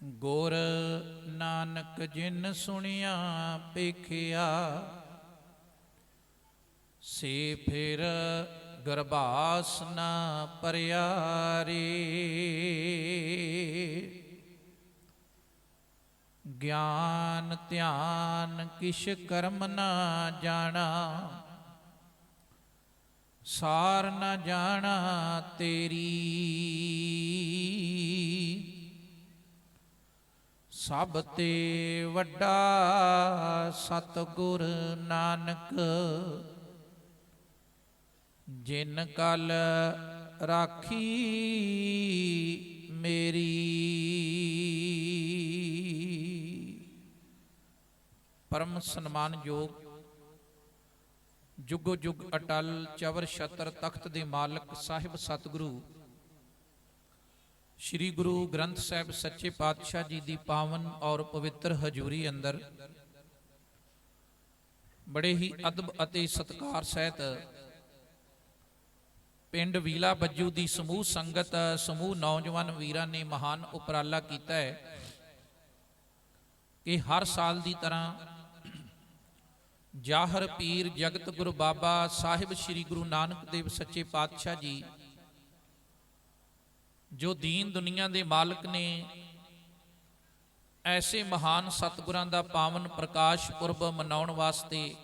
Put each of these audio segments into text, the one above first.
ਗੁਰ ਨਾਨਕ ਜਿਨ ਸੁਣਿਆ ਪੇਖਿਆ ਸੇ ਫਿਰ ਗਰਭਾਸ ਨਾ ਪਰਿਆਰੇ। ਗਿਆਨ ਧਿਆਨ ਕਿਛ ਕਰਮ ਨਾ ਜਾਣਾ, ਸਾਰ ਨਾ ਜਾਣਾ ਤੇਰੀ। ਸਭ ਤੇ ਵੱਡਾ ਸਤਿਗੁਰ ਨਾਨਕ, ਜਿਨ ਕਲ ਰਾਖੀ ਮੇਰੀ। ਪਰਮ ਸਨਮਾਨਯੋਗ ਜੁਗੋ ਜੁਗ ਅਟਲ ਚਵਰ ਛਤਰ ਤਖਤ ਦੇ ਮਾਲਕ ਸਾਹਿਬ ਸਤਿਗੁਰੂ ਸ੍ਰੀ ਗੁਰੂ ਗ੍ਰੰਥ ਸਾਹਿਬ ਸੱਚੇ ਪਾਤਸ਼ਾਹ ਜੀ ਦੀ ਪਾਵਨ ਔਰ ਪਵਿੱਤਰ ਹਜ਼ੂਰੀ ਅੰਦਰ ਬੜੇ ਹੀ ਅਦਬ ਅਤੇ ਸਤਕਾਰ ਸਹਿਤ ਪਿੰਡ ਵੀਲਾ ਬੱਜੂ ਦੀ ਸਮੂਹ ਸੰਗਤ, ਸਮੂਹ ਨੌਜਵਾਨ ਵੀਰਾਂ ਨੇ ਮਹਾਨ ਉਪਰਾਲਾ ਕੀਤਾ ਹੈ ਕਿ ਹਰ ਸਾਲ ਦੀ ਤਰ੍ਹਾਂ ਜਾਹਰ ਪੀਰ ਜਗਤ ਗੁਰੂ ਬਾਬਾ ਸਾਹਿਬ ਸ੍ਰੀ ਗੁਰੂ ਨਾਨਕ ਦੇਵ ਸੱਚੇ ਪਾਤਸ਼ਾਹ ਜੀ ਜੋ ਦੀਨ ਦੁਨੀਆ ਦੇ ਮਾਲਕ ਨੇ, ਐਸੇ ਮਹਾਨ ਸਤਿਗੁਰਾਂ ਦਾ ਪਾਵਨ ਪ੍ਰਕਾਸ਼ ਪੁਰਬ ਮਨਾਉਣ ਵਾਸਤੇ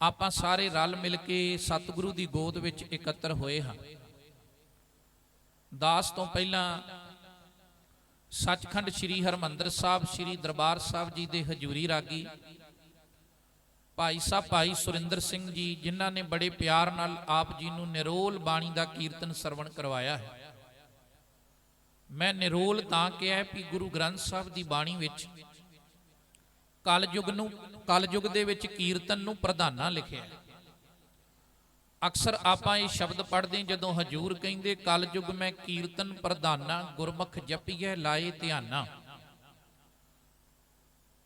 ਆਪਾਂ ਸਾਰੇ ਰਲ ਮਿਲ ਕੇ ਸਤਿਗੁਰੂ ਦੀ ਗੋਦ ਵਿੱਚ ਇਕੱਤਰ ਹੋਏ ਹਾਂ। ਦਾਸ ਤੋਂ ਪਹਿਲਾਂ ਸੱਚਖੰਡ ਸ੍ਰੀ ਹਰਮੰਦਰ ਸਾਹਿਬ, ਸ੍ਰੀ ਦਰਬਾਰ ਸਾਹਿਬ ਜੀ ਦੇ ਹਜੂਰੀ ਰਾਗੀ ਭਾਈ ਸਾਹਿਬ, ਭਾਈ ਸੁਰਿੰਦਰ ਸਿੰਘ ਜੀ, ਜਿਨ੍ਹਾਂ ਨੇ ਬੜੇ ਪਿਆਰ ਨਾਲ ਆਪ ਜੀ ਨੂੰ ਨਿਰੋਲ ਬਾਣੀ ਦਾ ਕੀਰਤਨ ਸਰਵਣ ਕਰਵਾਇਆ ਹੈ। ਮੈਂ ਨਿਰੋਲ ਤਾਂ ਕਿਹਾ ਹੈ ਕਿ ਗੁਰੂ ਗ੍ਰੰਥ ਸਾਹਿਬ ਦੀ ਬਾਣੀ ਵਿੱਚ ਕਲਯੁਗ ਨੂੰ, ਕਲਯੁਗ ਦੇ ਵਿੱਚ ਕੀਰਤਨ ਨੂੰ ਪ੍ਰਧਾਨਾ ਲਿਖਿਆ ਹੈ। ਅਕਸਰ ਆਪਾਂ ਇਹ ਸ਼ਬਦ ਪੜ੍ਹਦੇ ਜਦੋਂ ਹਜੂਰ ਕਹਿੰਦੇ, ਕਲਯੁਗ ਮੈਂ ਕੀਰਤਨ ਪ੍ਰਧਾਨਾ, ਗੁਰਮੁਖ ਜਪੀਐ, ਲਾਏ ਧਿਆਨਾ।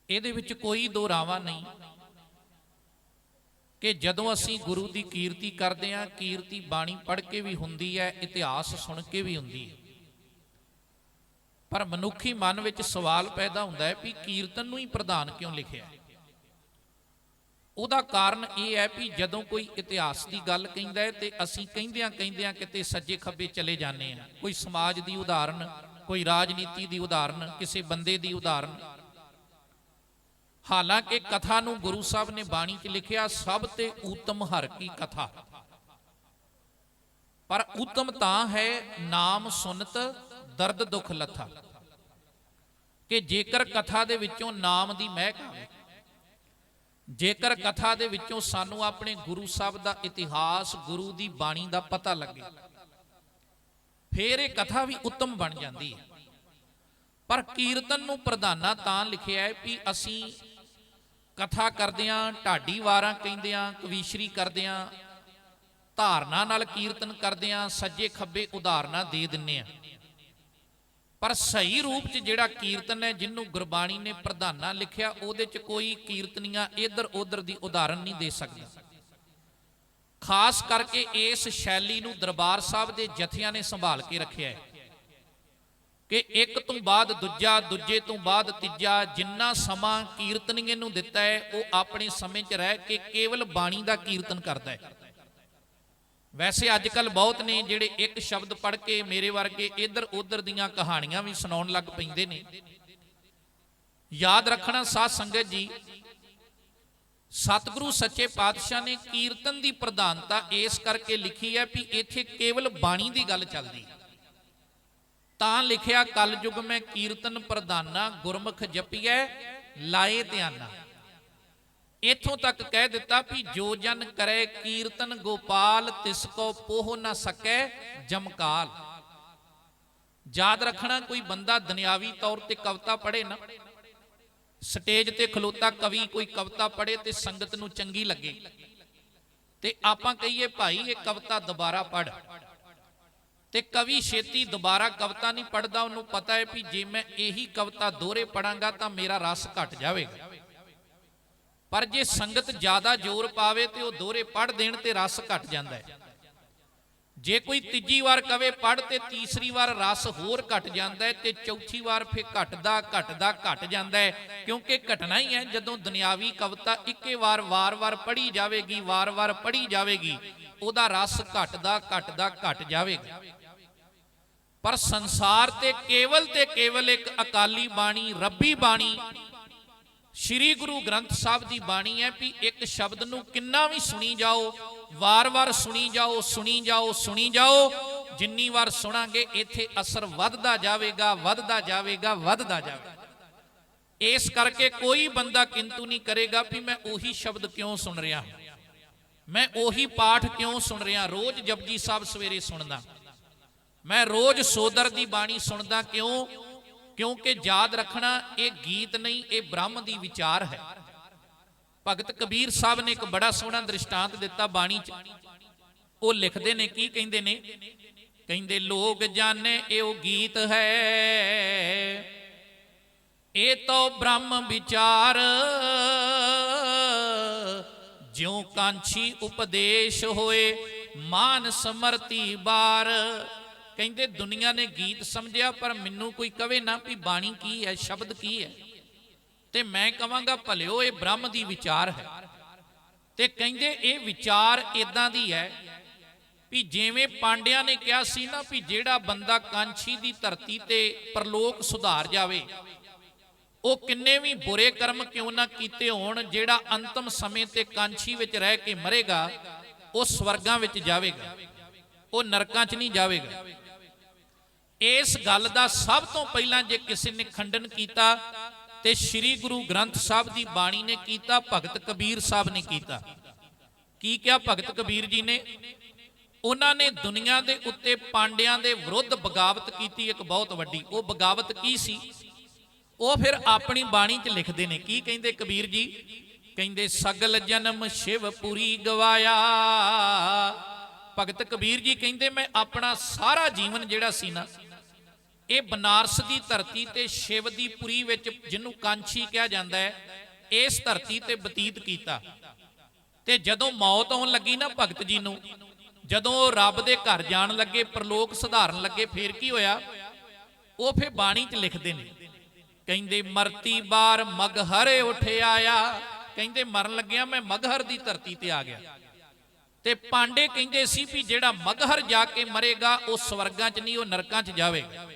ਇਹਦੇ ਵਿੱਚ ਕੋਈ ਦੋਰਾਵਾ ਨਹੀਂ ਕਿ ਜਦੋਂ ਅਸੀਂ ਗੁਰੂ ਦੀ ਕੀਰਤੀ ਕਰਦੇ ਹਾਂ, ਕੀਰਤੀ ਬਾਣੀ ਪੜ੍ਹ ਕੇ ਵੀ ਹੁੰਦੀ ਹੈ, ਇਤਿਹਾਸ ਸੁਣ ਕੇ ਵੀ ਹੁੰਦੀ ਹੈ। ਪਰ ਮਨੁੱਖੀ ਮਨ ਵਿੱਚ ਸਵਾਲ ਪੈਦਾ ਹੁੰਦਾ ਹੈ ਵੀ ਕੀਰਤਨ ਨੂੰ ਹੀ ਪ੍ਰਧਾਨ ਕਿਉਂ ਲਿਖਿਆ? ਉਹਦਾ ਕਾਰਨ ਇਹ ਹੈ ਵੀ ਜਦੋਂ ਕੋਈ ਇਤਿਹਾਸ ਦੀ ਗੱਲ ਕਹਿੰਦਾ ਹੈ ਤੇ ਅਸੀਂ ਕਹਿੰਦਿਆਂ ਕਹਿੰਦਿਆਂ ਕਿਤੇ ਸੱਜੇ ਖੱਬੇ ਚਲੇ ਜਾਂਦੇ ਹਾਂ। ਕੋਈ ਸਮਾਜ ਦੀ ਉਦਾਹਰਨ, ਕੋਈ ਰਾਜਨੀਤੀ ਦੀ ਉਦਾਹਰਨ, ਕਿਸੇ ਬੰਦੇ ਦੀ ਉਦਾਹਰਨ ਹਾਲਾਂਕਿ ਕਥਾ ਨੂੰ ਗੁਰੂ ਸਾਹਿਬ ਨੇ ਬਾਣੀ 'ਚ ਲਿਖਿਆ, ਸਭ ਤੇ ਊਤਮ ਹਰ ਕੀ ਕਥਾ। ਪਰ ਊਤਮ ਤਾਂ ਹੈ ਨਾਮ, ਸੁਨਤ, ਦਰਦ, ਦੁੱਖ, ਲੱਥਾ। ਕਿ ਜੇਕਰ ਕਥਾ ਦੇ ਵਿੱਚੋਂ ਨਾਮ ਦੀ ਮਹਿਕ ਆਵੇ, ਜੇਕਰ ਕਥਾ ਦੇ ਵਿੱਚੋਂ ਸਾਨੂੰ ਆਪਣੇ ਗੁਰੂ ਸਾਹਿਬ ਦਾ ਇਤਿਹਾਸ, ਗੁਰੂ ਦੀ ਬਾਣੀ ਦਾ ਪਤਾ ਲੱਗੇ, ਫੇਰ ਇਹ ਕਥਾ ਵੀ ਉੱਤਮ ਬਣ ਜਾਂਦੀ ਹੈ। ਪਰ ਕੀਰਤਨ ਨੂੰ ਪ੍ਰਧਾਨਾ ਤਾਂ ਲਿਖਿਆ ਹੈ ਵੀ ਅਸੀਂ ਕਥਾ ਕਰਦਿਆਂ, ਢਾਡੀ ਵਾਰਾਂ ਕਹਿੰਦਿਆਂ, ਕਵੀਸ਼ਰੀ ਕਰਦਿਆਂ, ਧਾਰਨਾ ਨਾਲ ਕੀਰਤਨ ਕਰਦਿਆਂ ਸੱਜੇ ਖੱਬੇ ਉਦਾਹਰਨਾਂ ਦੇ ਦਿੰਨੇ ਆ। ਪਰ ਸਹੀ ਰੂਪ 'ਚ ਜਿਹੜਾ ਕੀਰਤਨ ਹੈ, ਜਿਹਨੂੰ ਗੁਰਬਾਣੀ ਨੇ ਪ੍ਰਧਾਨਾ ਲਿਖਿਆ, ਉਹਦੇ 'ਚ ਕੋਈ ਕੀਰਤਨੀਆਂ ਇੱਧਰ ਉੱਧਰ ਦੀ ਉਦਾਹਰਨ ਨਹੀਂ ਦੇ ਸਕਦਾ। ਖਾਸ ਕਰਕੇ ਇਸ ਸ਼ੈਲੀ ਨੂੰ ਦਰਬਾਰ ਸਾਹਿਬ ਦੇ ਜਥਿਆਂ ਨੇ ਸੰਭਾਲ ਕੇ ਰੱਖਿਆ ਹੈ। ਕਿ ਇੱਕ ਤੋਂ ਬਾਅਦ ਦੂਜਾ, ਦੂਜੇ ਤੋਂ ਬਾਅਦ ਤੀਜਾ ਜਿੰਨਾ ਸਮਾਂ ਕੀਰਤਨੀਏ ਨੂੰ ਦਿੱਤਾ ਹੈ, ਉਹ ਆਪਣੇ ਸਮੇਂ 'ਚ ਰਹਿ ਕੇ ਕੇਵਲ ਬਾਣੀ ਦਾ ਕੀਰਤਨ ਕਰਦਾ ਹੈ। ਵੈਸੇ ਅੱਜ ਕੱਲ ਬਹੁਤ ਨੇ ਜਿਹੜੇ ਇੱਕ ਸ਼ਬਦ ਪੜ੍ਹ ਕੇ ਮੇਰੇ ਵਰਗੇ ਇੱਧਰ ਉੱਧਰ ਦੀਆਂ ਕਹਾਣੀਆਂ ਵੀ ਸੁਣਾਉਣ ਲੱਗ ਪੈਂਦੇ ਨੇ। ਯਾਦ ਰੱਖਣਾ ਸਾਧ ਸੰਗਤ ਜੀ, ਸਤਿਗੁਰੂ ਸੱਚੇ ਪਾਤਸ਼ਾਹ ਨੇ ਕੀਰਤਨ ਦੀ ਪ੍ਰਧਾਨਤਾ ਇਸ ਕਰਕੇ ਲਿਖੀ ਹੈ ਵੀ ਇੱਥੇ ਕੇਵਲ ਬਾਣੀ ਦੀ ਗੱਲ ਚੱਲਦੀ ਹੈ। ਤਾਂ ਲਿਖਿਆ ਕਲ ਯੁਗ ਮੈਂ ਕੀਰਤਨ ਪ੍ਰਧਾਨਾ, ਗੁਰਮੁਖ ਜਪੀਐ, ਲਾਏ ਧਿਆਨਾ। ਇਥੋਂ ਤੱਕ ਕਹਿ ਦਿੱਤਾ ਵੀ ਜੋ ਜਨ ਕਰੇ ਕੀਰਤਨ ਗੋਪਾਲ, ਤਿਸ ਕੋ ਪੋਹ ਨਾ ਸਕੈ ਜਮਕਾਲ। ਯਾਦ ਰੱਖਣਾ, ਕੋਈ ਬੰਦਾ ਦੁਨਿਆਵੀ ਤੌਰ ਤੇ ਕਵਿਤਾ ਪੜ੍ਹੇ ਨਾ। ਸਟੇਜ ਤੇ ਖਲੋਤਾ ਕਵੀ, ਕੋਈ ਕਵਿਤਾ ਪੜ੍ਹੇ ਤੇ ਸੰਗਤ ਨੂੰ ਚੰਗੀ ਲੱਗੇ। ਤੇ ਆਪਾਂ ਕਹੀਏ, ਭਾਈ, ਇਹ ਕਵਿਤਾ ਦੁਬਾਰਾ ਪੜ੍ਹ। ਤੇ ਕਵੀ ਛੇਤੀ ਦੁਬਾਰਾ ਕਵਿਤਾ ਨਹੀਂ ਪੜਦਾ ਉਹਨੂੰ ਪਤਾ ਹੈ ਵੀ ਜੇ ਮੈਂ ਇਹੀ ਕਵਿਤਾ ਦੋਹਰੇ ਪੜਾਂਗਾ ਤਾਂ ਮੇਰਾ ਰਸ ਘਟ ਜਾਵੇਗਾ। ਪਰ ਜੇ ਸੰਗਤ ਜ਼ਿਆਦਾ ਜ਼ੋਰ ਪਾਵੇ ਤੇ ਉਹ ਦੋਹਰੇ ਪੜ ਦੇਣ ਤੇ ਰਸ ਘਟ ਜਾਂਦਾ ਹੈ। ਜੇ ਕੋਈ ਤੀਜੀ ਵਾਰ ਕਵੇ ਪੜ ਤੇ ਤੀਸਰੀ ਵਾਰ ਰਸ ਹੋਰ ਘਟ ਜਾਂਦਾ ਹੈ ਤੇ ਚੌਥੀ ਵਾਰ ਫੇ ਘਟਦਾ ਘਟਦਾ, ਘਟ ਜਾਂਦਾ ਹੈ। ਕਿਉਂਕਿ ਘਟਣਾ ਹੀ ਹੈ, ਜਦੋਂ ਦੁਨਿਆਵੀ ਕਵਿਤਾ ਇੱਕੇ ਵਾਰ ਵਾਰ-ਵਾਰ ਪੜ੍ਹੀ ਜਾਵੇਗੀ ਵਾਰ-ਵਾਰ ਪੜ੍ਹੀ ਜਾਵੇਗੀ, ਉਹਦਾ ਰਸ ਘਟਦਾ ਘਟਦਾ, ਘਟ ਜਾਵੇਗਾ। ਪਰ ਸੰਸਾਰ ਤੇ ਕੇਵਲ ਤੇ ਕੇਵਲ ਇੱਕ ਅਕਾਲੀ ਬਾਣੀ, ਰੱਬੀ ਬਾਣੀ, ਸ੍ਰੀ ਗੁਰੂ ਗ੍ਰੰਥ ਸਾਹਿਬ ਦੀ ਬਾਣੀ ਹੈ ਵੀ ਇੱਕ ਸ਼ਬਦ ਨੂੰ ਕਿੰਨਾ ਵੀ ਸੁਣੀ ਜਾਓ, ਵਾਰ-ਵਾਰ ਸੁਣੀ ਜਾਓ ਸੁਣੀ ਜਾਓ ਸੁਣੀ ਜਾਓ, ਜਿੰਨੀ ਵਾਰ ਸੁਣਾਂਗੇ ਇੱਥੇ ਅਸਰ ਵੱਧਦਾ ਜਾਵੇਗਾ ਵੱਧਦਾ ਜਾਵੇਗਾ ਵੱਧਦਾ ਜਾਵੇਗਾ। ਇਸ ਕਰਕੇ ਕੋਈ ਬੰਦਾ ਕਿੰਤੂ ਨਹੀਂ ਕਰੇਗਾ ਵੀ ਮੈਂ ਉਹੀ ਸ਼ਬਦ ਕਿਉਂ ਸੁਣ ਰਿਹਾ? ਮੈਂ ਉਹੀ ਪਾਠ ਕਿਉਂ ਸੁਣ ਰਿਹਾ? ਰੋਜ਼ ਜਪਜੀ ਸਾਹਿਬ ਸਵੇਰੇ ਸੁਣਦਾ। ਮੈਂ ਰੋਜ਼ ਸੋਦਰ ਦੀ ਬਾਣੀ ਸੁਣਦਾ ਕਿਉਂ? ਕਿਉਂਕਿ ਯਾਦ ਰੱਖਣਾ ਇਹ ਗੀਤ ਨਹੀਂ, ਇਹ ਬ੍ਰਹਮ ਦੀ ਵਿਚਾਰ ਹੈ। ਭਗਤ ਕਬੀਰ ਸਾਹਿਬ ਨੇ ਇੱਕ ਬੜਾ ਸੋਹਣਾ ਦ੍ਰਿਸ਼ਟਾਂਤ ਦਿੱਤਾ ਬਾਣੀ 'ਚ। ਉਹ ਲਿਖਦੇ ਨੇ, ਕੀ ਕਹਿੰਦੇ ਨੇ? ਕਹਿੰਦੇ, ਲੋਕ ਜਾਣੇ ਇਹ ਉਹ ਗੀਤ ਹੈ। ਇਹ ਤੋ ਬ੍ਰਹਮ ਵਿਚਾਰ। ਜਿਉ ਕਾਂਛੀ ਉਪਦੇਸ਼ ਹੋਏ, ਮਾਨ ਸਮਰਤੀ ਬਾਰ। ਕਹਿੰਦੇ, ਦੁਨੀਆ ਨੇ ਗੀਤ ਸਮਝਿਆ, ਪਰ ਮੈਨੂੰ ਕੋਈ ਕਵੇ ਨਾ ਵੀ ਬਾਣੀ ਕੀ ਹੈ, ਸ਼ਬਦ ਕੀ ਹੈ। ਤੇ ਮੈਂ ਕਵਾਂਗਾ, ਭਲਿਓ, ਇਹ ਬ੍ਰਹਮ ਦੀ ਵਿਚਾਰ ਹੈ। ਤੇ ਕਹਿੰਦੇ, ਇਹ ਵਿਚਾਰ ਇਦਾਂ ਦੀ ਹੈ ਵੀ ਜਿਵੇਂ ਪਾਂਡਿਆਂ ਨੇ ਕਿਹਾ ਸੀ ਨਾ ਵੀ ਜਿਹੜਾ ਬੰਦਾ ਕਾਂਛੀ ਦੀ ਧਰਤੀ ਤੇ ਪ੍ਰਲੋਕ ਸੁਧਾਰ ਜਾਵੇ, ਉਹ ਕਿੰਨੇ ਵੀ ਬੁਰੇ ਕਰਮ ਕਿਉਂ ਨਾ ਕੀਤੇ ਹੋਣ, ਜਿਹੜਾ ਅੰਤਮ ਸਮੇਂ ਤੇ ਕਾਂਛੀ ਵਿੱਚ ਰਹਿ ਕੇ ਮਰੇਗਾ, ਉਹ ਸਵਰਗਾਂ ਵਿੱਚ ਜਾਵੇਗਾ। ਉਹ ਨਰਕਾਂ 'ਚ ਨਹੀਂ ਜਾਵੇਗਾ। ਇਸ ਗੱਲ ਦਾ ਸਭ ਤੋਂ ਪਹਿਲਾਂ ਜੇ ਕਿਸੇ ਨੇ ਖੰਡਨ ਕੀਤਾ ਤੇ ਸ੍ਰੀ ਗੁਰੂ ਗ੍ਰੰਥ ਸਾਹਿਬ ਦੀ ਬਾਣੀ ਨੇ ਕੀਤਾ, ਭਗਤ ਕਬੀਰ ਸਾਹਿਬ ਨੇ ਕੀਤਾ। ਕੀ ਕਿਹਾ ਭਗਤ ਕਬੀਰ ਜੀ ਨੇ? ਉਹਨਾਂ ਨੇ ਦੁਨੀਆ ਦੇ ਉੱਤੇ ਪਾਂਡਿਆਂ ਦੇ ਵਿਰੁੱਧ ਬਗਾਵਤ ਕੀਤੀ ਇੱਕ ਬਹੁਤ ਵੱਡੀ। ਉਹ ਬਗਾਵਤ ਕੀ ਸੀ? ਉਹ ਫਿਰ ਆਪਣੀ ਬਾਣੀ 'ਚ ਲਿਖਦੇ ਨੇ। ਕੀ ਕਹਿੰਦੇ ਕਬੀਰ ਜੀ? ਕਹਿੰਦੇ, ਸਗਲ ਜਨਮ ਸ਼ਿਵਪੁਰੀ ਗਵਾਇਆ। ਭਗਤ ਕਬੀਰ ਜੀ ਕਹਿੰਦੇ, ਮੈਂ ਆਪਣਾ ਸਾਰਾ ਜੀਵਨ ਜਿਹੜਾ ਸੀ ਨਾ ਇਹ ਬਨਾਰਸ ਦੀ ਧਰਤੀ ਤੇ ਸ਼ਿਵ ਦੀ ਪੁਰੀ ਵਿੱਚ ਜਿਹਨੂੰ ਕਾਂਛੀ ਕਿਹਾ ਜਾਂਦਾ ਹੈ, ਇਸ ਧਰਤੀ ਤੇ ਬਤੀਤ ਕੀਤਾ। ਤੇ ਜਦੋਂ ਮੌਤ ਆਉਣ ਲੱਗੀ ਨਾ ਭਗਤ ਜੀ ਨੂੰ, ਜਦੋਂ ਉਹ ਰੱਬ ਦੇ ਘਰ ਜਾਣ ਲੱਗੇ, ਪ੍ਰਲੋਕ ਸੁਧਾਰਨ ਲੱਗੇ, ਫੇਰ ਕੀ ਹੋਇਆ? ਉਹ ਫੇ ਬਾਣੀ 'ਚ ਲਿਖਦੇ ਨੇ, ਕਹਿੰਦੇ, ਮਰਤੀ ਬਾਰ ਮਗਹਰ ਉੱਠ ਆਇਆ। ਕਹਿੰਦੇ, ਮਰਨ ਲੱਗਿਆ ਮੈਂ ਮਗਹਰ ਦੀ ਧਰਤੀ ਤੇ ਆ ਗਿਆ। ਤੇ ਪਾਂਡੇ ਕਹਿੰਦੇ ਸੀ ਵੀ ਜਿਹੜਾ ਮਗਹਰ ਜਾ ਕੇ ਮਰੇਗਾ, ਉਹ ਸਵਰਗਾਂ 'ਚ ਨਹੀਂ, ਉਹ ਨਰਕਾਂ 'ਚ ਜਾਵੇਗਾ।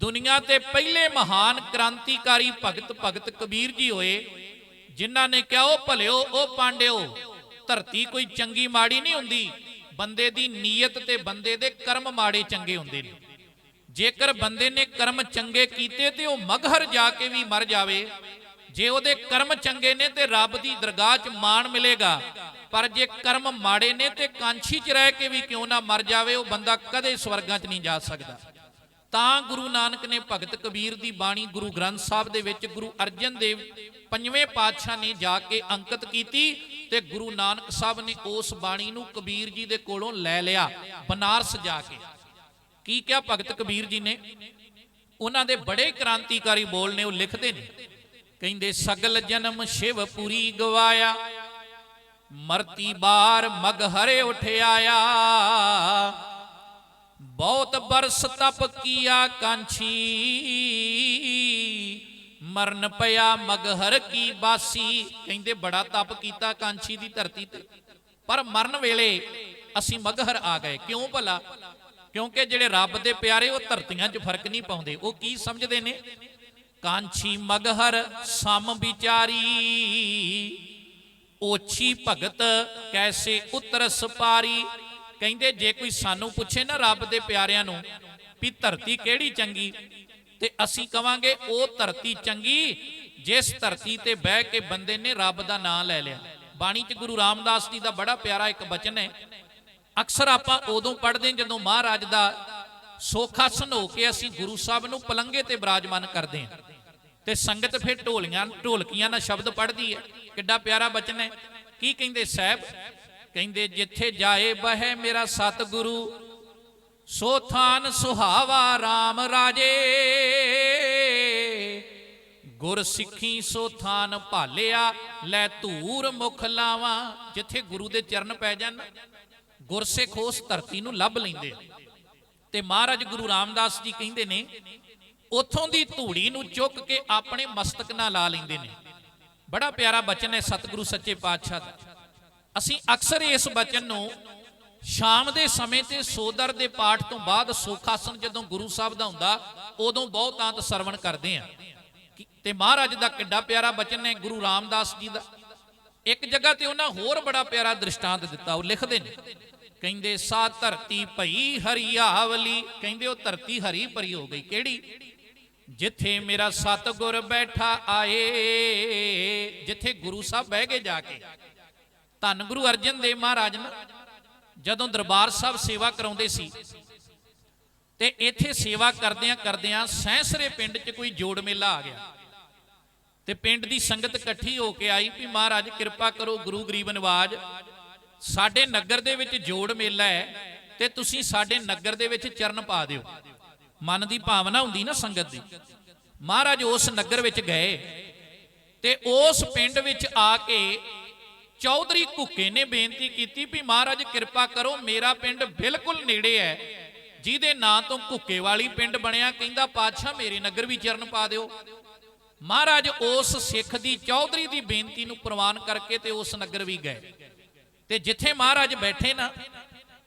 ਦੁਨੀਆ ਤੇ ਪਹਿਲੇ ਮਹਾਨ ਕ੍ਰਾਂਤੀਕਾਰੀ ਭਗਤ ਭਗਤ ਕਬੀਰ ਜੀ ਹੋਏ, ਜਿਨ੍ਹਾਂ ਨੇ ਕਿਹਾ, ਉਹ ਭਲਿਓ, ਉਹ ਪਾਂਡਿਓ, ਧਰਤੀ ਕੋਈ ਚੰਗੀ ਮਾੜੀ ਨਹੀਂ ਹੁੰਦੀ, ਬੰਦੇ ਦੀ ਨੀਅਤ ਤੇ ਬੰਦੇ ਦੇ ਕਰਮ ਮਾੜੇ ਚੰਗੇ ਹੁੰਦੇ ਨੇ। ਜੇਕਰ ਬੰਦੇ ਨੇ ਕਰਮ ਚੰਗੇ ਕੀਤੇ ਤੇ ਉਹ ਮਗਹਰ ਜਾ ਕੇ ਵੀ ਮਰ ਜਾਵੇ, ਜੇ ਉਹਦੇ ਕਰਮ ਚੰਗੇ ਨੇ ਤੇ ਰੱਬ ਦੀ ਦਰਗਾਹ 'ਚ ਮਾਣ ਮਿਲੇਗਾ, ਪਰ ਜੇ ਕਰਮ ਮਾੜੇ ਨੇ ਤੇ ਕਾਂਛੀ 'ਚ ਰਹਿ ਕੇ ਵੀ ਕਿਉਂ ਨਾ ਮਰ ਜਾਵੇ, ਉਹ ਬੰਦਾ ਕਦੇ ਸਵਰਗਾਂ 'ਚ ਨਹੀਂ ਜਾ ਸਕਦਾ। ਤਾਂ ਗੁਰੂ ਨਾਨਕ ਨੇ ਭਗਤ ਕਬੀਰ ਦੀ ਬਾਣੀ ਗੁਰੂ ਗ੍ਰੰਥ ਸਾਹਿਬ ਦੇ ਵਿੱਚ ਗੁਰੂ ਅਰਜਨ ਦੇਵ ਪੰਜਵੇਂ ਪਾਤਸ਼ਾਹ ਨੇ ਜਾ ਕੇ ਅੰਕਿਤ ਕੀਤੀ ਤੇ ਗੁਰੂ ਨਾਨਕ ਸਾਹਿਬ ਨੇ ਉਸ ਬਾਣੀ ਨੂੰ ਕਬੀਰ ਜੀ ਦੇ ਕੋਲੋਂ ਲੈ ਲਿਆ, ਬਨਾਰਸ ਜਾ ਕੇ। ਕੀ ਕਿਹਾ ਭਗਤ ਕਬੀਰ ਜੀ ਨੇ? ਉਹਨਾਂ ਦੇ ਬੜੇ ਕ੍ਰਾਂਤੀਕਾਰੀ ਬੋਲ ਨੇ, ਉਹ ਲਿਖਦੇ ਨੇ। ਕਹਿੰਦੇ, ਸਗਲ ਜਨਮ ਸ਼ਿਵਪੁਰੀ ਗਵਾਇਆ, ਮਰਤੀ ਬਾਰ ਮਗਹਰੇ ਉਠ ਆਇਆ ਬਹੁਤ ਬਰਸ ਤਪ ਕੀਆ ਕਾਂਛੀ। ਮਰਨ ਪਿਆ ਮਗਹਰ ਕੀ ਬਾਸੀ। ਕਹਿੰਦੇ ਬੜਾ ਤਪ ਕੀਤਾ ਕਾਂਛੀ ਦੀ ਧਰਤੀ ਤੇ। ਪਰ ਮਰਨ ਵੇਲੇ ਅਸੀਂ ਮਗਹਰ ਆ ਗਏ। ਕਿਉਂ ਭਲਾ? ਕਿਉਂਕਿ ਜਿਹੜੇ ਰੱਬ ਦੇ ਪਿਆਰੇ ਉਹ ਧਰਤੀਆਂ 'ਚ ਫ਼ਰਕ ਨਹੀਂ ਪਾਉਂਦੇ। ਉਹ ਕੀ ਸਮਝਦੇ ਨੇ? ਕਾਂਛੀ ਮਗਹਰ ਸਮ ਵਿਚਾਰੀ। ਓਛੀ ਭਗਤ ਕੈਸੇ ਉਤਰ ਸਪਾਰੀ ਕਹਿੰਦੇ ਜੇ ਕੋਈ ਸਾਨੂੰ ਪੁੱਛੇ ਨਾ ਰੱਬ ਦੇ ਪਿਆਰਿਆਂ ਨੂੰ ਵੀ ਧਰਤੀ ਕਿਹੜੀ ਚੰਗੀ, ਤੇ ਅਸੀਂ ਕਵਾਂਗੇ ਉਹ ਧਰਤੀ ਚੰਗੀ, ਜਿਸ ਧਰਤੀ ਤੇ ਬਹਿ ਕੇ ਬੰਦੇ ਨੇ ਰੱਬ ਦਾ ਨਾਮ ਲੈ ਲਿਆ। ਬਾਣੀ 'ਚ ਗੁਰੂ ਰਾਮਦਾਸ ਜੀ ਦਾ ਬੜਾ ਪਿਆਰਾ ਇੱਕ ਬਚਨ ਹੈ। ਅਕਸਰ ਆਪਾਂ ਉਦੋਂ ਪੜ੍ਹਦੇ ਜਦੋਂ ਮਹਾਰਾਜ ਦਾ ਸੋਖਾਸਨ ਹੋ ਕੇ ਅਸੀਂ ਗੁਰੂ ਸਾਹਿਬ ਨੂੰ ਪਲੰਗੇ ਤੇ ਬਿਰਾਜਮਾਨ ਕਰਦੇ ਹਾਂ। ਤੇ ਸੰਗਤ ਫਿਰ ਢੋਲੀਆਂ, ਢੋਲਕੀਆਂ ਨਾਲ ਸ਼ਬਦ ਪੜ੍ਹਦੀ ਹੈ। ਕਿੱਡਾ ਪਿਆਰਾ ਬਚਨ ਹੈ। ਕੀ ਕਹਿੰਦੇ, ਸਾਹਿਬ? ਕਹਿੰਦੇ, ਜਿੱਥੇ ਜਾਏ ਬਹਿ ਮੇਰਾ ਸਤਿਗੁਰੂ, ਸੋ ਥਾਨ ਸੁਹਾਵਾ RAM ਰਾਜੇ। ਗੁਰ ਸਿੱਖੀ ਸੋ ਥਾਨ ਭਾਲਿਆ, ਲੈ ਧੂਰ ਮੁਖ ਲਾਵਾਂ। ਜਿੱਥੇ ਗੁਰੂ ਦੇ ਚਰਨ ਪੈ ਜਾਣ ਗੁਰਸਿੱਖ ਉਸ ਧਰਤੀ ਨੂੰ ਲੱਭ ਲੈਂਦੇ ਤੇ ਮਹਾਰਾਜ ਗੁਰੂ ਰਾਮਦਾਸ ਜੀ ਕਹਿੰਦੇ ਨੇ, ਉਥੋਂ ਦੀ ਧੂੜੀ ਨੂੰ ਚੁੱਕ ਕੇ ਆਪਣੇ ਮਸਤਕ ਨਾਲ ਲਾ ਲੈਂਦੇ ਨੇ। ਬੜਾ ਪਿਆਰਾ ਬਚਨ ਹੈ ਸਤਿਗੁਰੂ ਸੱਚੇ ਪਾਤਸ਼ਾਹ ਦਾ। ਅਸੀਂ ਅਕਸਰ ਇਸ ਬਚਨ ਨੂੰ ਸ਼ਾਮ ਦੇ ਸਮੇਂ ਤੇ ਸੋਦਰ ਦੇ ਪਾਠ ਤੋਂ ਬਾਅਦ ਸੁਖਾਸਨ ਜਦੋਂ ਗੁਰੂ ਸਾਹਿਬ ਦਾ ਹੁੰਦਾ, ਉਦੋਂ ਬਹੁਤਾਂਤ ਸਰਵਣ ਕਰਦੇ ਆ ਤੇ ਮਹਾਰਾਜ ਦਾ ਕਿੱਡਾ ਪਿਆਰਾ ਬਚਨ ਹੈ, ਗੁਰੂ ਰਾਮਦਾਸ ਜੀ ਦਾ। ਇੱਕ ਜਗ੍ਹਾ ਤੇ ਉਹਨਾਂ ਹੋਰ ਬੜਾ ਪਿਆਰਾ ਦ੍ਰਿਸ਼ਟਾਂਤ ਦਿੱਤਾ, ਉਹ ਲਿਖਦੇ ਨੇ। ਕਹਿੰਦੇ, ਸਾ ਧਰਤੀ ਭਈ ਹਰੀਆਵਲੀ। ਕਹਿੰਦੇ, ਉਹ ਧਰਤੀ ਹਰੀ ਭਰੀ ਹੋ ਗਈ। ਕਿਹੜੀ? ਜਿੱਥੇ ਮੇਰਾ ਸਤਗੁਰ ਬੈਠਾ ਆਏ, ਜਿੱਥੇ ਗੁਰੂ ਸਾਹਿਬ ਬਹਿ ਗਏ ਜਾ ਕੇ। ਧੰਨ ਗੁਰੂ ਅਰਜਨ ਦੇਵ ਮਹਾਰਾਜ ਨਾ, ਜਦੋਂ ਦਰਬਾਰ ਸਾਹਿਬ ਸੇਵਾ ਕਰਾਉਂਦੇ ਸੀ, ਤੇ ਇੱਥੇ ਸੇਵਾ ਕਰਦਿਆਂ ਕਰਦਿਆਂ ਸੈਂਸਰੇ ਪਿੰਡ 'ਚ ਕੋਈ ਜੋੜ ਮੇਲਾ ਆ ਗਿਆ। ਤੇ ਪਿੰਡ ਦੀ ਸੰਗਤ ਇਕੱਠੀ ਹੋ ਕੇ ਆਈ ਵੀ ਮਹਾਰਾਜ ਕਿਰਪਾ ਕਰੋ ਗੁਰੂ ਗਰੀਬ ਨਿਵਾਜ਼, ਸਾਡੇ ਨਗਰ ਦੇ ਵਿੱਚ ਜੋੜ ਮੇਲਾ ਹੈ ਤੇ ਤੁਸੀਂ ਸਾਡੇ ਨਗਰ ਦੇ ਵਿੱਚ ਚਰਨ ਪਾ ਦਿਓ। ਮਨ ਦੀ ਭਾਵਨਾ ਹੁੰਦੀ ਨਾ ਸੰਗਤ ਦੀ। ਮਹਾਰਾਜ ਉਸ ਨਗਰ ਵਿੱਚ ਗਏ ਤੇ ਉਸ ਪਿੰਡ ਵਿੱਚ ਆ ਕੇ ਚੌਧਰੀ ਘੁੱਕੇ ਨੇ ਬੇਨਤੀ ਕੀਤੀ ਵੀ ਮਹਾਰਾਜ ਕਿਰਪਾ ਕਰੋ, ਮੇਰਾ ਪਿੰਡ ਬਿਲਕੁਲ ਨੇੜੇ ਹੈ। ਜਿਹਦੇ ਨਾਂ ਤੋਂ ਘੁੱਕੇ ਵਾਲੀ ਪਿੰਡ ਬਣਿਆ, ਕਹਿੰਦਾ ਪਾਤਸ਼ਾਹ ਮੇਰੇ ਨਗਰ ਵੀ ਚਰਨ ਪਾ ਦਿਓ। ਮਹਾਰਾਜ ਉਸ ਸਿੱਖ ਦੀ, ਚੌਧਰੀ ਦੀ ਬੇਨਤੀ ਨੂੰ ਪ੍ਰਵਾਨ ਕਰਕੇ ਤੇ ਉਸ ਨਗਰ ਵੀ ਗਏ। ਤੇ ਜਿੱਥੇ ਮਹਾਰਾਜ ਬੈਠੇ ਨਾ,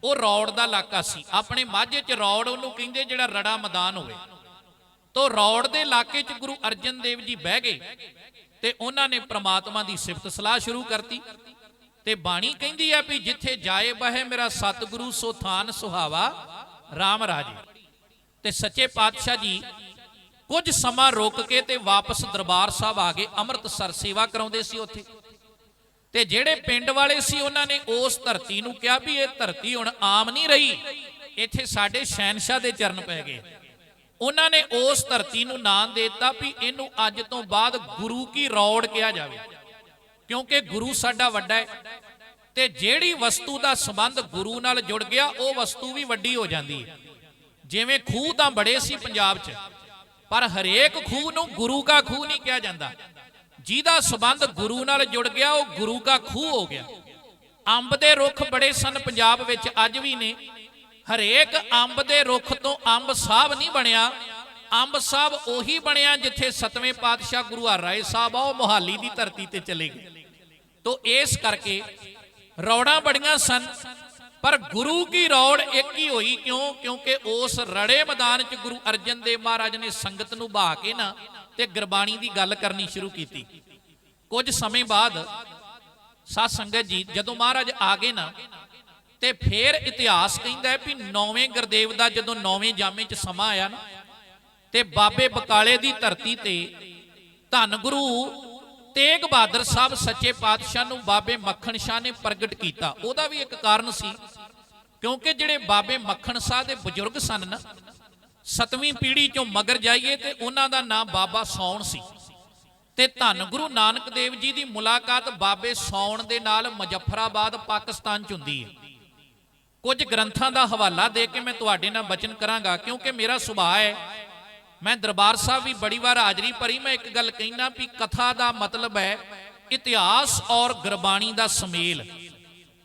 ਉਹ ਰੌੜ ਦਾ ਇਲਾਕਾ ਸੀ। ਆਪਣੇ ਮਾਝੇ 'ਚ ਰੌੜ ਉਹਨੂੰ ਕਹਿੰਦੇ ਜਿਹੜਾ ਰੜਾ ਮੈਦਾਨ ਹੋਵੇ। ਤੋ ਰੌੜ ਦੇ ਇਲਾਕੇ 'ਚ ਗੁਰੂ ਅਰਜਨ ਦੇਵ ਜੀ ਬਹਿ ਗਏ। ਤੇ ਉਹਨਾਂ ਨੇ ਪ੍ਰਮਾਤਮਾ ਦੀ ਸਿਫਤ ਸਲਾਹ ਸ਼ੁਰੂ ਕਰਤੀ। ਤੇ ਬਾਣੀ ਕਹਿੰਦੀ ਹੈ ਵੀ ਜਿੱਥੇ ਜਾਏ ਬਹਿ ਮੇਰਾ ਸਤਿਗੁਰੂ, ਸੋ ਥਾਨ ਸੁਹਾਵਾ RAM ਰਾਜੇ। ਤੇ ਸੱਚੇ ਪਾਤਸ਼ਾਹ ਜੀ, ਕੁਝ ਸਮਾਂ ਰੁਕ ਕੇ ਤੇ ਵਾਪਸ ਦਰਬਾਰ ਸਾਹਿਬ ਆ ਗਏ, ਅੰਮ੍ਰਿਤਸਰ ਸੇਵਾ ਕਰਾਉਂਦੇ ਸੀ ਉੱਥੇ। ਤੇ ਜਿਹੜੇ ਪਿੰਡ ਵਾਲੇ ਸੀ, ਉਹਨਾਂ ਨੇ ਉਸ ਧਰਤੀ ਨੂੰ ਕਿਹਾ ਵੀ ਇਹ ਧਰਤੀ ਹੁਣ ਆਮ ਨਹੀਂ ਰਹੀ, ਇੱਥੇ ਸਾਡੇ ਸ਼ਹਿਨशाह ਦੇ ਚਰਨ ਪੈ ਗਏ। ਉਹਨਾਂ ਨੇ ਉਸ ਧਰਤੀ ਨੂੰ ਨਾਂ ਦੇ ਦਿੱਤਾ ਵੀ ਇਹਨੂੰ ਅੱਜ ਤੋਂ ਬਾਅਦ ਗੁਰੂ ਕੀ ਰੌੜ ਕਿਹਾ ਜਾਵੇ। ਕਿਉਂਕਿ ਗੁਰੂ ਸਾਡਾ ਵੱਡਾ ਹੈ ਤੇ ਜਿਹੜੀ ਵਸਤੂ ਦਾ ਸੰਬੰਧ ਗੁਰੂ ਨਾਲ ਜੁੜ ਗਿਆ, ਉਹ ਵਸਤੂ ਵੀ ਵੱਡੀ ਹੋ ਜਾਂਦੀ ਹੈ। ਜਿਵੇਂ ਖੂਹ ਤਾਂ ਬੜੇ ਸੀ ਪੰਜਾਬ 'ਚ, ਪਰ ਹਰੇਕ ਖੂਹ ਨੂੰ ਗੁਰੂ ਕਾ ਖੂਹ ਨਹੀਂ ਕਿਹਾ ਜਾਂਦਾ। ਜਿਹਦਾ ਸਬੰਧ ਗੁਰੂ ਨਾਲ ਜੁੜ ਗਿਆ, ਉਹ ਗੁਰੂ ਕਾ ਖੂਹ ਹੋ ਗਿਆ। ਅੰਬ ਦੇ ਰੁੱਖ ਬੜੇ ਸਨ ਪੰਜਾਬ ਵਿੱਚ, ਅੱਜ ਵੀ ਨੇ। ਹਰੇਕ ਅੰਬ ਦੇ ਰੁੱਖ ਤੋਂ ਅੰਬ ਸਾਹਿਬ ਨਹੀਂ ਬਣਿਆ। ਅੰਬ ਸਾਹਿਬ ਉਹੀ ਬਣਿਆ ਜਿੱਥੇ ਸਤਵੇਂ ਪਾਤਸ਼ਾਹ ਗੁਰੂ ਹਰਿਰਾਏ ਸਾਹਿਬ ਆ, ਉਹ ਮੋਹਾਲੀ ਦੀ ਧਰਤੀ ਤੇ ਚਲੇ ਗਏ। ਤੋ ਇਸ ਕਰਕੇ ਰੌੜਾਂ ਬੜੀਆਂ ਸਨ, ਪਰ ਗੁਰੂ ਕੀ ਰੌੜ ਇੱਕ ਹੀ ਹੋਈ ਕਿਉਂ? ਕਿਉਂਕਿ ਉਸ ਰੜੇ ਮੈਦਾਨ 'ਚ ਗੁਰੂ ਅਰਜਨ ਦੇਵ ਮਹਾਰਾਜ ਨੇ ਸੰਗਤ ਨੂੰ ਬਹਾ ਕੇ ਨਾ ਤੇ ਗੁਰਬਾਣੀ ਦੀ ਗੱਲ ਕਰਨੀ ਸ਼ੁਰੂ ਕੀਤੀ। ਕੁਝ ਸਮੇਂ ਬਾਅਦ ਸਾਧ ਸੰਗਤ ਜੀ, ਜਦੋਂ ਮਹਾਰਾਜ ਆ ਗਏ ਨਾ ਤੇ ਫਿਰ ਇਤਿਹਾਸ ਕਹਿੰਦਾ ਵੀ ਨੌਵੇਂ ਗੁਰਦੇਵ ਦਾ ਜਦੋਂ ਨੌਵੇਂ ਜਾਮੇ 'ਚ ਸਮਾਂ ਆਇਆ ਨਾ, ਤੇ ਬਾਬੇ ਬਕਾਲੇ ਦੀ ਧਰਤੀ ਤੇ ਧੰਨ ਗੁਰੂ ਤੇਗ ਬਹਾਦਰ ਸਾਹਿਬ ਸੱਚੇ ਪਾਤਸ਼ਾਹ ਨੂੰ ਬਾਬੇ ਮੱਖਣ ਸ਼ਾਹ ਨੇ ਪ੍ਰਗਟ ਕੀਤਾ। ਉਹਦਾ ਵੀ ਇੱਕ ਕਾਰਨ ਸੀ, ਕਿਉਂਕਿ ਜਿਹੜੇ ਬਾਬੇ ਮੱਖਣ ਸ਼ਾਹ ਦੇ ਬਜ਼ੁਰਗ ਸਨ ਨਾ, ਸਤਵੀਂ ਪੀੜ੍ਹੀ ਚੋਂ ਮਗਰ ਜਾਈਏ ਤੇ ਉਹਨਾਂ ਦਾ ਨਾਮ ਬਾਬਾ ਸੌਣ ਸੀ। ਤੇ ਧੰਨ ਗੁਰੂ ਨਾਨਕ ਦੇਵ ਜੀ ਦੀ ਮੁਲਾਕਾਤ ਬਾਬੇ ਸੌਣ ਦੇ ਨਾਲ ਮੁਜ਼ੱਫਰਾਬਾਦ, ਪਾਕਿਸਤਾਨ ਚ ਹੁੰਦੀ ਹੈ। ਕੁਝ ਗ੍ਰੰਥਾਂ ਦਾ ਹਵਾਲਾ ਦੇ ਕੇ ਮੈਂ ਤੁਹਾਡੇ ਨਾਲ ਬਚਨ ਕਰਾਂਗਾ, ਕਿਉਂਕਿ ਮੇਰਾ ਸੁਭਾਅ ਹੈ। ਮੈਂ ਦਰਬਾਰ ਸਾਹਿਬ ਵੀ ਬੜੀ ਵਾਰ ਹਾਜ਼ਰੀ ਭਰੀ। ਮੈਂ ਇੱਕ ਗੱਲ ਕਹਿਣਾ ਵੀ ਕਥਾ ਦਾ ਮਤਲਬ ਹੈ ਇਤਿਹਾਸ ਔਰ ਗੁਰਬਾਣੀ ਦਾ ਸਮੇਲ।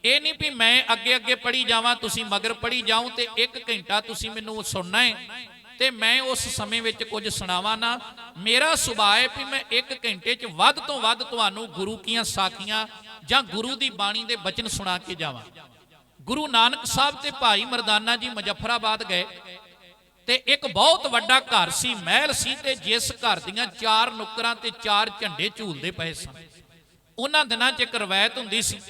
ਇਹ ਨਹੀਂ ਵੀ ਮੈਂ ਅੱਗੇ ਅੱਗੇ ਪੜੀ ਜਾਵਾਂ, ਤੁਸੀਂ ਮਗਰ ਪੜੀ ਜਾਓ ਤੇ 1 ਘੰਟਾ ਤੁਸੀਂ ਮੈਨੂੰ ਸੁਣਨਾ ਹੈ ਤੇ ਮੈਂ ਉਸ ਸਮੇਂ ਵਿੱਚ ਕੁਝ ਸੁਣਾਵਾਂ ਨਾ। ਮੇਰਾ ਸੁਭਾਅ ਹੈ ਵੀ ਮੈਂ 1 ਘੰਟੇ 'ਚ ਵੱਧ ਤੋਂ ਵੱਧ ਤੁਹਾਨੂੰ ਗੁਰੂ ਕੀਆਂ ਸਾਖੀਆਂ ਜਾਂ ਗੁਰੂ ਦੀ ਬਾਣੀ ਦੇ ਬਚਨ ਸੁਣਾ ਕੇ ਜਾਵਾਂ। ਗੁਰੂ ਨਾਨਕ ਸਾਹਿਬ ਤੇ ਭਾਈ ਮਰਦਾਨਾ ਜੀ ਮੁਜ਼ੱਫਰਾਬਾਦ ਗਏ ਤੇ ਇੱਕ ਬਹੁਤ ਵੱਡਾ ਘਰ ਸੀ, ਮਹਿਲ ਸੀ ਤੇ ਜਿਸ ਘਰ ਦੀਆਂ ਚਾਰ ਨੁੱਕਰਾਂ ਤੇ ਚਾਰ ਝੰਡੇ ਝੂਲਦੇ ਪਏ ਸਨ। ਉਹਨਾਂ ਦਿਨਾਂ 'ਚ ਇੱਕ ਰਵਾਇਤ ਹੁੰਦੀ ਸੀ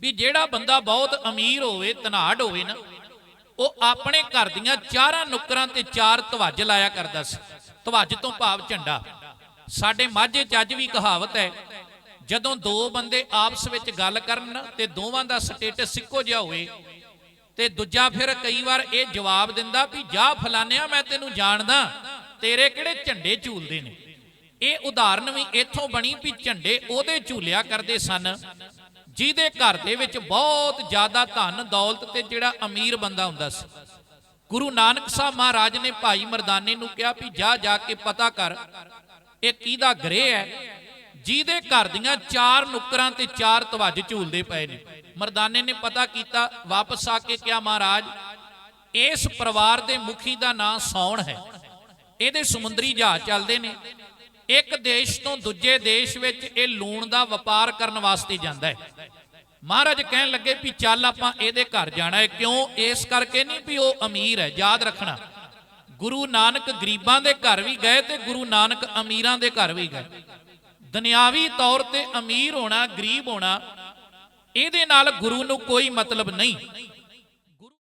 ਵੀ ਜਿਹੜਾ ਬੰਦਾ ਬਹੁਤ ਅਮੀਰ ਹੋਵੇ, ਧਨਾੜ ਹੋਵੇ ਨਾ, ਉਹ ਆਪਣੇ ਘਰ ਦੀਆਂ ਚਾਰਾਂ ਨੁੱਕਰਾਂ ਤੇ ਚਾਰ ਧਵੱਜ ਲਾਇਆ ਕਰਦਾ ਸੀ। ਧਵੱਜ ਤੋਂ ਭਾਵ ਝੰਡਾ। ਸਾਡੇ ਮਾਝੇ 'ਚ ਅੱਜ ਵੀ ਕਹਾਵਤ ਹੈ ਜਦੋਂ ਦੋ ਬੰਦੇ ਆਪਸ ਵਿੱਚ ਗੱਲ ਕਰਨ ਤੇ ਦੋਵਾਂ ਦਾ ਸਟੇਟਸ ਇੱਕੋ ਜਿਹਾ ਹੋਵੇ, ਤੇ ਦੂਜਾ ਫਿਰ ਕਈ ਵਾਰ ਇਹ ਜਵਾਬ ਦਿੰਦਾ ਵੀ ਜਾ ਫਲਾਨਿਆ ਮੈਂ ਤੈਨੂੰ ਜਾਣਦਾ, ਤੇਰੇ ਕਿਹੜੇ ਝੰਡੇ ਝੂਲਦੇ ਨੇ? ਇਹ ਉਦਾਹਰਨ ਵੀ ਇੱਥੋਂ ਬਣੀ ਵੀ ਝੰਡੇ ਉਹਦੇ ਝੂਲਿਆ ਕਰਦੇ ਸਨ, ਜਿਹਦੇ ਘਰ ਦੇ ਵਿੱਚ ਬਹੁਤ ਜ਼ਿਆਦਾ ਧਨ, ਦੌਲਤ ਤੇ ਜਿਹੜਾ ਅਮੀਰ ਬੰਦਾ ਹੁੰਦਾ ਸੀ। ਗੁਰੂ ਨਾਨਕ ਸਾਹਿਬ ਮਹਾਰਾਜ ਨੇ ਭਾਈ ਮਰਦਾਨੇ ਨੂੰ ਕਿਹਾ ਵੀ ਜਾ ਜਾ ਕੇ ਪਤਾ ਕਰ, ਇਹ ਕਿਹਦਾ ਗ੍ਰਹਿ ਹੈ? ਜਿਹਦੇ ਘਰ ਦੀਆਂ ਚਾਰ ਨੁੱਕਰਾਂ ਤੇ ਚਾਰ ਧਵੱਜ ਝੂਲਦੇ ਪਏ ਨੇ। ਮਰਦਾਨੇ ਨੇ ਪਤਾ ਕੀਤਾ, ਵਾਪਸ ਆ ਕੇ ਕਿਹਾ, ਮਹਾਰਾਜ, ਇਸ ਪਰਿਵਾਰ ਦੇ ਮੁਖੀ ਦਾ ਨਾਂ ਸੌਣ ਹੈ। ਇਹਦੇ ਸਮੁੰਦਰੀ ਜਹਾਜ਼ ਚੱਲਦੇ ਨੇ। ਇੱਕ ਦੇਸ਼ ਤੋਂ ਦੂਜੇ ਦੇਸ਼ ਵਿੱਚ ਇਹ ਲੂਣ ਦਾ ਵਪਾਰ ਕਰਨ ਵਾਸਤੇ ਜਾਂਦਾ ਹੈ। ਮਹਾਰਾਜ ਕਹਿਣ ਲੱਗੇ ਵੀ ਚੱਲ ਆਪਾਂ ਇਹਦੇ ਘਰ ਜਾਣਾ ਹੈ। ਕਿਉਂ? ਇਸ ਕਰਕੇ ਨਹੀਂ ਵੀ ਉਹ ਅਮੀਰ ਹੈ, ਯਾਦ ਰੱਖਣਾ। ਗੁਰੂ ਨਾਨਕ ਗਰੀਬਾਂ ਦੇ ਘਰ ਵੀ ਗਏ ਤੇ ਗੁਰੂ ਨਾਨਕ ਅਮੀਰਾਂ ਦੇ ਘਰ ਵੀ ਗਏ। ਦੁਨਿਆਵੀ ਤੌਰ ਤੇ ਅਮੀਰ ਹੋਣਾ ਗਰੀਬ ਹੋਣਾ ਇਹਦੇ ਨਾਲ ਗੁਰੂ ਨੂੰ ਕੋਈ ਮਤਲਬ ਨਹੀਂ।